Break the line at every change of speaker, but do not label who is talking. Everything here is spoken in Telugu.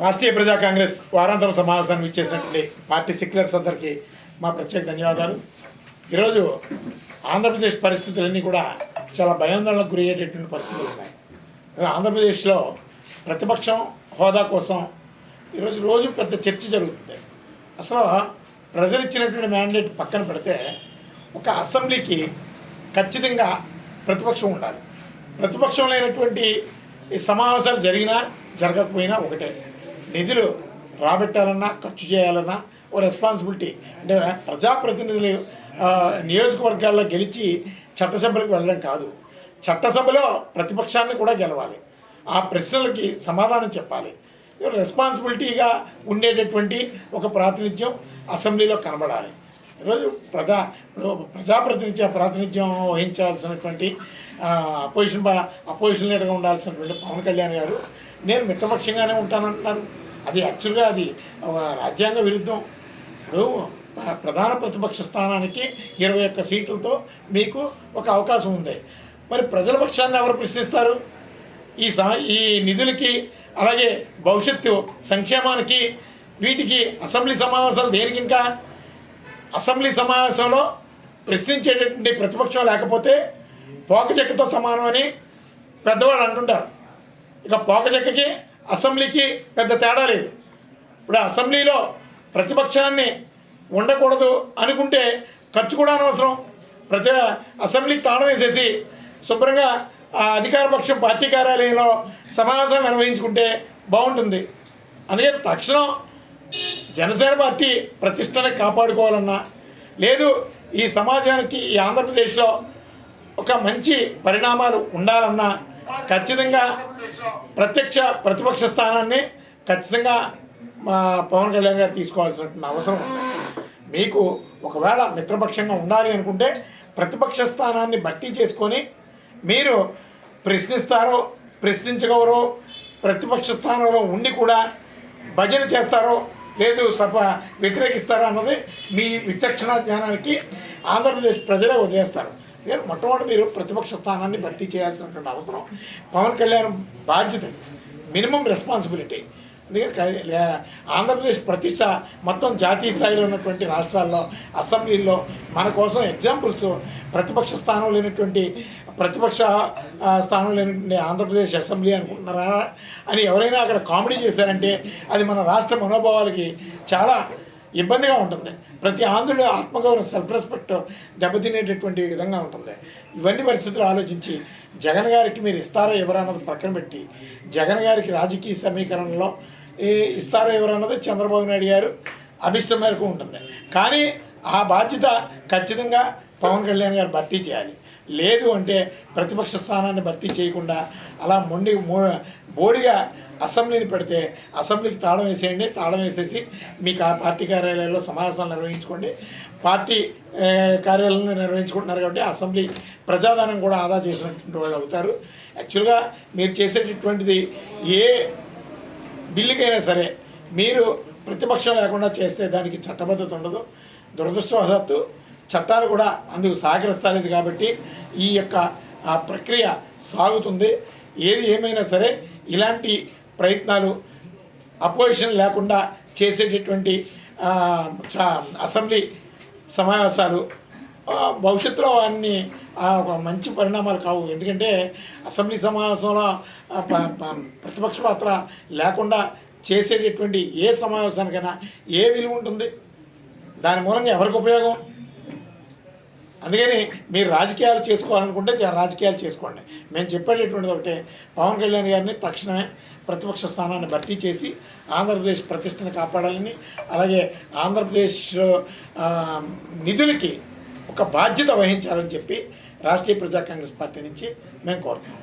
రాష్ట్రీయ ప్రజా కాంగ్రెస్ వారాంతరం సమావేశానికి ఇచ్చేసినటువంటి పార్టీ సెక్యులర్స్ అందరికీ మా ప్రత్యేక ధన్యవాదాలు. ఈరోజు ఆంధ్రప్రదేశ్ పరిస్థితులన్నీ కూడా చాలా భయాందోళనకు గురి అయ్యేటటువంటి పరిస్థితులు ఉన్నాయి. ఆంధ్రప్రదేశ్లో ప్రతిపక్షం హోదా కోసం ఈరోజు రోజు పెద్ద చర్చ జరుగుతుంది. అసలు ప్రజలు ఇచ్చినటువంటి మ్యాండేట్ పక్కన పెడితే ఒక అసెంబ్లీకి ఖచ్చితంగా ప్రతిపక్షం ఉండాలి. ప్రతిపక్షం లేనటువంటి ఈ సమావేశాలు జరిగినా జరగకపోయినా ఒకటే. నిధులు రాబెట్టాలన్నా ఖర్చు చేయాలన్నా ఓ రెస్పాన్సిబిలిటీ అంటే ప్రజాప్రతినిధులు నియోజకవర్గాల్లో గెలిచి చట్టసభలకు వెళ్ళడం కాదు. చట్టసభలో ప్రతిపక్షాన్ని కూడా గెలవాలి. ఆ ప్రశ్నలకి సమాధానం చెప్పాలి. రెస్పాన్సిబిలిటీగా ఉండేటటువంటి ఒక ప్రాతినిధ్యం అసెంబ్లీలో కనబడాలి. ఈరోజు ప్రజా ప్రజాప్రతినిధ్య ప్రాతినిధ్యం వహించాల్సినటువంటి అపోజిషన్ అపోజిషన్ లీడర్గా ఉండాల్సినటువంటి పవన్ కళ్యాణ్ గారు నేను మిత్రపక్షంగానే ఉంటానంటున్నారు. అది యాక్చువల్గా అది రాజ్యాంగ విరుద్ధం. ఇప్పుడు ప్రధాన ప్రతిపక్ష స్థానానికి ఇరవై ఒక్క సీట్లతో మీకు ఒక అవకాశం ఉంది. మరి ప్రజల పక్షాన్ని ఎవరు ప్రశ్నిస్తారు? ఈ సా ఈ నిధులకి అలాగే భవిష్యత్తు సంక్షేమానికి వీటికి అసెంబ్లీ సమావేశాలు దేనికి ఇంకా అసెంబ్లీ సమావేశంలో ప్రశ్నించేటటువంటి ప్రతిపక్షం లేకపోతే పోక చెక్కతో సమానం అని పెద్దవాళ్ళు అంటుంటారు. ఇక పోక చెక్కకి అసెంబ్లీకి పెద్ద తేడా లేదు. ఇప్పుడు అసెంబ్లీలో ప్రతిపక్షాన్ని ఉండకూడదు అనుకుంటే ఖర్చు కూడా అనవసరం. ప్రతి అసెంబ్లీకి తాళం వేసేసి శుభ్రంగా ఆ అధికార పక్షం పార్టీ కార్యాలయంలో సమావేశాలు నిర్వహించుకుంటే బాగుంటుంది. అందుకే తక్షణం జనసేన పార్టీ ప్రతిష్టని కాపాడుకోవాలన్నా లేదు ఈ సమాజానికి ఈ ఆంధ్రప్రదేశ్లో ఒక మంచి పరిణామాలు ఉండాలన్నా ఖచ్చితంగా ప్రత్యక్ష ప్రతిపక్ష స్థానాన్ని ఖచ్చితంగా మా పవన్ కళ్యాణ్ గారు తీసుకోవాల్సిన అవసరం ఉంది. మీకు ఒకవేళ మిత్రపక్షంగా ఉండాలి అనుకుంటే ప్రతిపక్ష స్థానాన్ని భర్తీ చేసుకొని మీరు ప్రశ్నిస్తారో ప్రశ్నించగలరో ప్రతిపక్ష స్థానంలో ఉండి కూడా భజన చేస్తారో లేదు సభ వ్యతిరేకిస్తారా అన్నది మీ విచక్షణ జ్ఞానానికి ఆంధ్రప్రదేశ్ ప్రజలే వదిలేస్తారు. మొట్టమొదటి మీరు ప్రతిపక్ష స్థానాన్ని భర్తీ చేయాల్సినటువంటి అవసరం పవన్ కళ్యాణ్ బాధ్యత. Minimum responsibility. అందుకని ఆంధ్రప్రదేశ్ ప్రతిష్ట మొత్తం జాతీయ స్థాయిలో ఉన్నటువంటి రాష్ట్రాల్లో అసెంబ్లీల్లో మన కోసం ఎగ్జాంపుల్స్ ప్రతిపక్ష స్థానం లేనటువంటి ప్రతిపక్ష స్థానం లేనటువంటి ఆంధ్రప్రదేశ్ అసెంబ్లీ అనుకుంటున్నారా అని ఎవరైనా అక్కడ కామెడీ చేశారంటే అది మన రాష్ట్ర మనోభావాలకి చాలా ఇబ్బందిగా ఉంటుంది. ప్రతి ఆంధ్రుడు ఆత్మగౌరవం సెల్ఫ్ రెస్పెక్ట్ దెబ్బతినేటటువంటి విధంగా ఉంటుంది. ఇవన్నీ పరిస్థితులు ఆలోచించి జగన్ గారికి మీరు ఇస్తారో ఎవరన్నది పక్కన పెట్టి జగన్ గారికి రాజకీయ సమీకరణలో ఏ ఇస్తారో ఎవరన్నది చంద్రబాబు నాయుడు గారు అభిష్టం మేరకు ఉంటుంది. కానీ ఆ బాధ్యత ఖచ్చితంగా పవన్ కళ్యాణ్ గారు భర్తీ చేయాలి. లేదు అంటే ప్రతిపక్ష స్థానాన్ని భర్తీ చేయకుండా అలా మొండి బోడిగా అసెంబ్లీని పెడితే అసెంబ్లీకి తాళం వేసేయండి తాళం వేసేసి మీకు ఆ పార్టీ కార్యాలయాల్లో సమావేశాలు నిర్వహించుకోండి. పార్టీ కార్యాలయంలో నిర్వహించుకుంటున్నారు కాబట్టి అసెంబ్లీ ప్రజాధనం కూడా ఆదా చేసినటువంటి వాళ్ళు అవుతారు. యాక్చువల్గా మీరు చేసేటటువంటిది ఏ బిల్లుకైనా సరే మీరు ప్రతిపక్షం లేకుండా చేస్తే దానికి చట్టబద్ధత ఉండదు. దురదృష్టవశాత్తు చట్టాలు కూడా అందుకు సహకరిస్తలేదు కాబట్టి ఈ యొక్క ఆ ప్రక్రియ సాగుతుంది. ఏది ఏమైనా సరే ఇలాంటి ప్రయత్నాలు అపోజిషన్ లేకుండా చేసేటటువంటి చ- అసెంబ్లీ సమావేశాలు భవిష్యత్తులో అన్ని మంచి పరిణామాలు కావు. ఎందుకంటే అసెంబ్లీ సమావేశంలో ప్రతిపక్ష పాత్ర లేకుండా చేసేటటువంటి ఏ సమావేశానికైనా ఏ విలువ ఉంటుంది? దాని మూలంగా ఎవరికి ఉపయోగం? అందుకని మీరు రాజకీయాలు చేసుకోవాలనుకుంటే రాజకీయాలు చేసుకోండి. మేము చెప్పేటటువంటిది ఒకటే. పవన్ కళ్యాణ్ గారిని తక్షణమే ప్రతిపక్ష స్థానాన్ని భర్తీ చేసి ఆంధ్రప్రదేశ్ ప్రతిష్టను కాపాడాలని అలాగే ఆంధ్రప్రదేశ్ నిధులకి ఒక బాధ్యత వహించాలని చెప్పి రాష్ట్రీయ ప్రజా కాంగ్రెస్ పార్టీ నుంచి మేము కోరుతున్నాం.